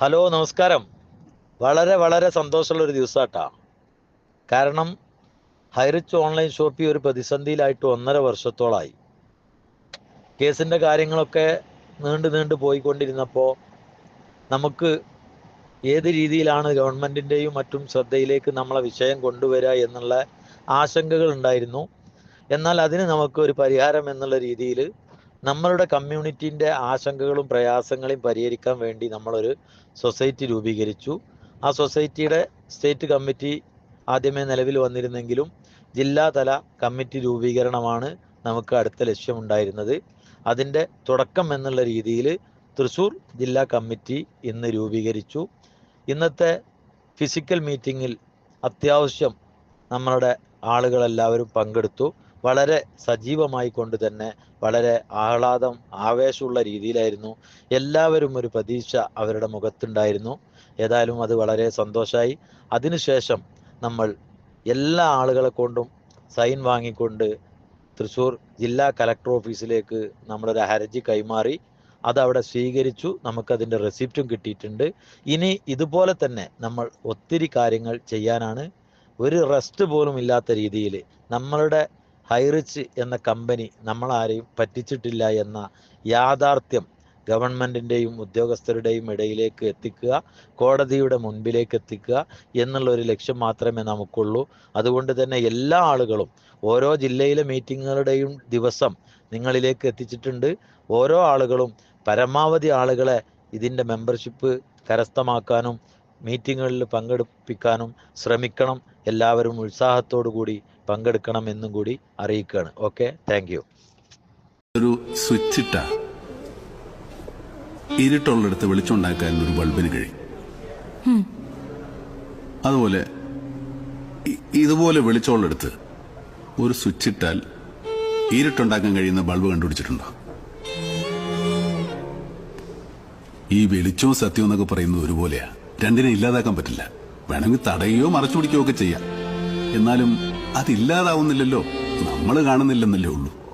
Hello നമസ്കാരം. വളരെ വളരെ സന്തോഷമുള്ള ഒരു ദിവസമാട്ടാ കാരണം ഹൈറിച്ച് ഓൺലൈൻ ഷോപ്പിംഗ് ഒരു പ്രതിസന്ധിയിലായിട്ട് ഒന്നര വർഷത്തോളായി. കേസിന്റെ കാര്യങ്ങളൊക്കെ നീണ്ടു നീണ്ടു പോയിക്കൊണ്ടിരുന്നപ്പോൾ നമുക്ക് ഏത് രീതിയിലാണ് ഗവൺമെന്റിന്റെയും മറ്റും ശ്രദ്ധയിലേക്ക് നമ്മളെ വിഷയം കൊണ്ടുവരിക എന്നുള്ള ആശങ്കകൾ ഉണ്ടായിരുന്നു. എന്നാൽ അതിന് നമുക്ക് ഒരു പരിഹാരം എന്നുള്ള രീതിയിൽ നമ്മളുടെ കമ്മ്യൂണിറ്റീന്റെ ആശങ്കകളും പ്രയാസങ്ങളെയും പരിഹരിക്കാൻ വേണ്ടി നമ്മളൊരു സൊസൈറ്റി രൂപീകരിച്ചു. ആ സൊസൈറ്റിയുടെ സ്റ്റേറ്റ് കമ്മിറ്റി ആദ്യമേ നിലവിൽ വന്നിരുന്നെങ്കിലും ജില്ലാതല കമ്മിറ്റി രൂപീകരണമാണ് നമുക്ക് അടുത്ത ലക്ഷ്യമുണ്ടായിരുന്നത്. അതിന്റെ തുടക്കം എന്നുള്ള രീതിയിൽ തൃശ്ശൂർ ജില്ലാ കമ്മിറ്റി ഇന്ന് രൂപീകരിച്ചു. ഇന്നത്തെ ഫിസിക്കൽ മീറ്റിങ്ങിൽ അത്യാവശ്യം നമ്മളുടെ ആളുകളെല്ലാവരും പങ്കെടുത്തു. വളരെ സജീവമായി കൊണ്ട് തന്നെ വളരെ ആഹ്ലാദം ആവേശമുള്ള രീതിയിലായിരുന്നു. എല്ലാവരും ഒരു പ്രതീക്ഷ അവരുടെ മുഖത്തുണ്ടായിരുന്നു. ഏതായാലും അത് വളരെ സന്തോഷമായി അതിനുശേഷം നമ്മൾ എല്ലാ ആളുകളെ കൊണ്ടും സൈൻ വാങ്ങിക്കൊണ്ട് തൃശ്ശൂർ ജില്ലാ കലക്ടർ ഓഫീസിലേക്ക് നമ്മളൊരു ഹർജി കൈമാറി. അതവിടെ സ്വീകരിച്ചു. നമുക്കതിന്റെ റെസിപ്റ്റും കിട്ടിയിട്ടുണ്ട്. ഇനി ഇതുപോലെ തന്നെ നമ്മൾ ഒത്തിരി കാര്യങ്ങൾ ചെയ്യാനാണ്. ഒരു റെസ്റ്റ് പോലും ഇല്ലാത്ത രീതിയിൽ നമ്മളുടെ ഹൈറിച്ച് എന്ന കമ്പനി നമ്മളാരെയും പറ്റിച്ചിട്ടില്ല എന്ന യാഥാർത്ഥ്യം ഗവൺമെന്റിന്റെയും ഉദ്യോഗസ്ഥരുടെയും ഇടയിലേക്ക് എത്തിക്കുക കോടതിയുടെ മുൻപിലേക്ക് എത്തിക്കുക എന്നുള്ള ഒരു ലക്ഷ്യം മാത്രമേ നമുക്കുള്ളൂ. അതുകൊണ്ട് തന്നെ എല്ലാ ആളുകളും ഓരോ ജില്ലയിലെ മീറ്റിങ്ങുകളുടെയും ദിവസം നിങ്ങളിലേക്ക് എത്തിച്ചിട്ടുണ്ട്. ഓരോ ആളുകളും പരമാവധി ആളുകളെ ഇതിന്റെ മെമ്പർഷിപ്പ് കരസ്ഥമാക്കാനും മീറ്റിങ്ങുകളിൽ പങ്കെടുപ്പിക്കാനും ശ്രമിക്കണം. എല്ലാവരും ഉത്സാഹത്തോടു കൂടി പങ്കെടുക്കണം എന്നും കൂടി അറിയിക്കുകയാണ്. ഓക്കെ താങ്ക് യു ഒരു സ്വിച്ച് ഇട്ട ഇരുട്ടുള്ളിടത്ത് വെളിച്ചുണ്ടാക്കാൻ ഒരു ബൾബിന് കഴിയും. അതുപോലെ ഇതുപോലെ വെളിച്ചമുള്ളിടത്ത് ഒരു സ്വിച്ച് ഇട്ടാൽ ഇരുട്ടുണ്ടാക്കാൻ കഴിയുന്ന ബൾബ് കണ്ടുപിടിച്ചിട്ടുണ്ടോ? ഈ വെളിച്ചവും സത്യവും എന്നൊക്കെ പറയുന്നത് ഒരുപോലെയാ. രണ്ടിനെ ഇല്ലാതാക്കാൻ പറ്റില്ല. വേണമെങ്കിൽ തടയുകയോ മറച്ചു പിടിക്കുകയോ ഒക്കെ ചെയ്യാം. എന്നാലും അതില്ലാതാവുന്നില്ലല്ലോ. നമ്മൾ കാണുന്നില്ലെന്നല്ലേ ഉള്ളൂ.